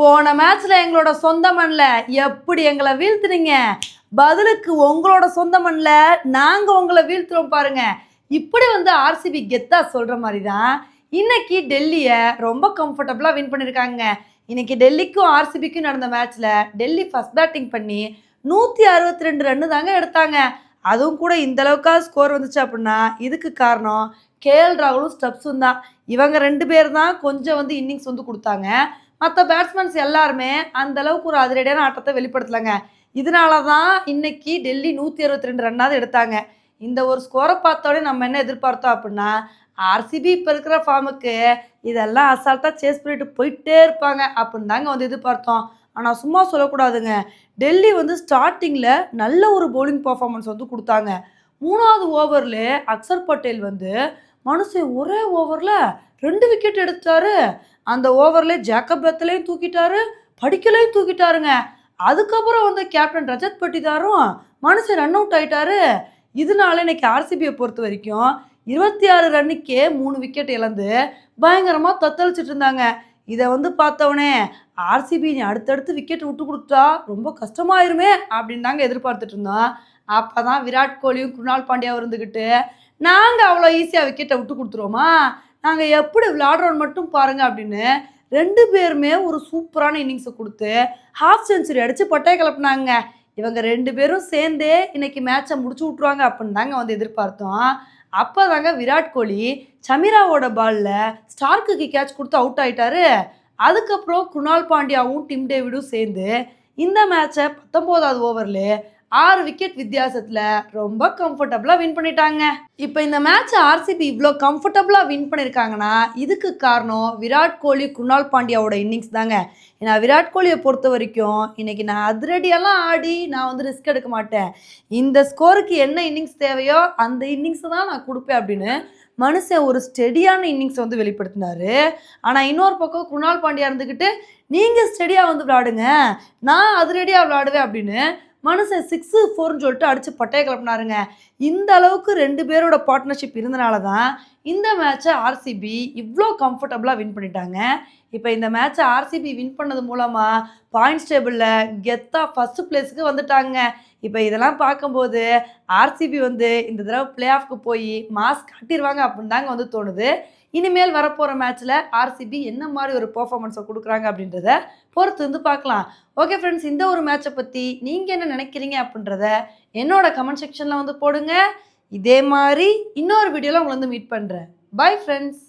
போன மேட்ச்ல எங்களோட சொந்த மண்ல எப்படி எங்களை வீழ்த்துனீங்க? பதிலுக்கு உங்களோட சொந்த மண்ல நாங்க உங்களை வீழ்த்துறோம் பாருங்க. இப்படி வந்து ஆர்சிபி கெத்தா சொல்ற மாதிரி தான் இன்னைக்கு டெல்லியை ரொம்ப கம்ஃபர்டபுளா வின் பண்ணிருக்காங்க. இன்னைக்கு டெல்லிக்கும் ஆர்சிபிக்கும் நடந்த மேட்ச்ல டெல்லி ஃபர்ஸ்ட் பேட்டிங் பண்ணி நூத்தி அறுபத்தி ரெண்டு ரன்னு தாங்க எடுத்தாங்க. அதுவும் கூட இந்த அளவுக்காக ஸ்கோர் வந்துச்சு அப்படின்னா இதுக்கு காரணம் கேஎல் ராகுலும் ஸ்டெப்ஸும் தான். இவங்க ரெண்டு பேர் தான் கொஞ்சம் வந்து இன்னிங்ஸ் வந்து கொடுத்தாங்க. மற்ற பேட்ஸ்மேன்ஸ் எல்லாருமே அந்த அளவுக்கு ஒரு அதிரடியான ஆட்டத்தை வெளிப்படுத்தலைங்க. இதனால தான் இன்னைக்கு டெல்லி நூற்றி அறுபத்தி ரெண்டு ரன்னாவது எடுத்தாங்க. இந்த ஒரு ஸ்கோரை பார்த்தோடனே நம்ம என்ன எதிர்பார்த்தோம் அப்படின்னா ஆர்சிபி இப்போ இருக்கிற ஃபார்முக்கு இதெல்லாம் அசால்ட்டாக சேஸ் பண்ணிட்டு போயிட்டே இருப்பாங்க அப்படின்னு தாங்க வந்து எதிர்பார்த்தோம். ஆனால் சும்மா சொல்லக்கூடாதுங்க. டெல்லி வந்து ஸ்டார்டிங்கில் நல்ல ஒரு பவுலிங் பர்ஃபார்மன்ஸ் வந்து கொடுத்தாங்க. மூணாவது ஓவரில் அக்சர் பட்டேல் வந்து மனுஷன் ஒரே ஓவரில் ரெண்டு விக்கெட் எடுத்தாரு அந்த ஓவரில் ஜேக்கப் பெத்தலையும் தூக்கிட்டாரு படிக்கலையும் தூக்கிட்டாருங்க. அதுக்கப்புறம் வந்து கேப்டன் ரஜத் பட்டிதாரும் மனுஷன் ரன் அவுட் ஆகிட்டாரு இதனால இன்னைக்கு ஆர்சிபியை பொறுத்த வரைக்கும் இருபத்தி ஆறு ரன்னுக்கே மூணு விக்கெட் இழந்து பயங்கரமாக தத்தளிச்சிட்டு இருந்தாங்க. இதை வந்து பார்த்தவொடனே ஆர்சிபி அடுத்தடுத்து விக்கெட் விட்டு கொடுத்தா ரொம்ப கஷ்டமாயிருமே அப்படின்னு தாங்க எதிர்பார்த்துட்டு இருந்தோம். அப்போ தான் விராட் கோலியும் குருணால் பாண்டியாவும் இருந்துக்கிட்டு நாங்கள் அவ்வளோ ஈஸியாக விக்கெட்டை விட்டு கொடுத்துருவோமா? நாங்கள் எப்படி விளாடுறோன்னு மட்டும் பாருங்கள் அப்படின்னு ரெண்டு பேருமே ஒரு சூப்பரான இன்னிங்ஸை கொடுத்து ஹாஃப் செஞ்சுரி அடித்து பட்டையை கிளப்புனாங்க. இவங்க ரெண்டு பேரும் சேர்ந்தே இன்னைக்கு மேட்சை முடிச்சு விட்ருவாங்க அப்படின்னு தாங்க வந்து எதிர்பார்த்தோம். அப்போ தாங்க விராட் கோலி சமீராவோட பாலில் ஸ்டார்க்குக்கு கேட்ச் கொடுத்து அவுட் ஆயிட்டாரு. அதுக்கப்புறம் குணால் பாண்டியாவும் டிம் டேவிடும் சேர்ந்து இந்த மேட்சை பத்தொம்போதாவது ஓவரில் ஆறு விக்கெட் வித்தியாசத்தில் ரொம்ப கம்ஃபர்டபுளாக வின் பண்ணிட்டாங்க. இப்போ இந்த மேட்ச் ஆர்சிபி இவ்வளோ கம்ஃபர்டபுளாக வின் பண்ணியிருக்காங்கன்னா இதுக்கு காரணம் விராட் கோலி குணால் பாண்டியாவோட இன்னிங்ஸ் தாங்க. ஏன்னா விராட் கோலியை பொறுத்த வரைக்கும் இன்னைக்கு நான் அதிரடியெல்லாம் ஆடி நான் வந்து ரிஸ்க் எடுக்க மாட்டேன். இந்த ஸ்கோருக்கு என்ன இன்னிங்ஸ் தேவையோ அந்த இன்னிங்ஸை தான் நான் கொடுப்பேன் அப்படின்னு மனுஷன் ஒரு ஸ்டெடியான இன்னிங்ஸ் வந்து வெளிப்படுத்தினாரு. ஆனால் இன்னொரு பக்கம் குணால் பாண்டியா இருந்துக்கிட்டு நீங்கள் ஸ்டெடியாக வந்து விளாடுங்க. நான் அதிரடியாக விளாடுவேன் அப்படின்னு மனுஷன் சிக்ஸு ஃபோர்னு சொல்லிட்டு அடித்து பட்டைய கிளப்பினாருங்க. இந்த அளவுக்கு ரெண்டு பேரோட பார்ட்னர்ஷிப் இருந்தனால தான் இந்த மேட்சை ஆர்சிபி இவ்வளோ கம்ஃபர்டபுளாக வின் பண்ணிட்டாங்க. இப்போ இந்த மேட்சை ஆர்சிபி வின் பண்ணது மூலமாக பாயிண்ட்ஸ் டேபிளில் கெத்தாக ஃபஸ்ட்டு பிளேஸுக்கு வந்துட்டாங்க. இப்போ இதெல்லாம் பார்க்கும்போது ஆர்சிபி வந்து இந்த தடவை பிளே ஆஃப்க்கு போய் மாஸ் காட்டிடுவாங்க அப்படின்னு தாங்க வந்து தோணுது. இனிமேல் வரப்போகிற மேட்ச்சில் ஆர்சிபி என்ன மாதிரி ஒரு பர்ஃபார்மன்ஸை கொடுக்குறாங்க அப்படின்றத பொறுத்து வந்து பார்க்கலாம். ஓகே ஃப்ரெண்ட்ஸ் இந்த ஒரு மேட்சை பற்றி நீங்கள் என்ன நினைக்கிறீங்க அப்படின்றத என்னோட கமெண்ட் செக்ஷனில் வந்து போடுங்க. இதே மாதிரி இன்னொரு வீடியோவில் உங்களை வந்து மீட் பண்ணுறேன் பை ஃப்ரெண்ட்ஸ்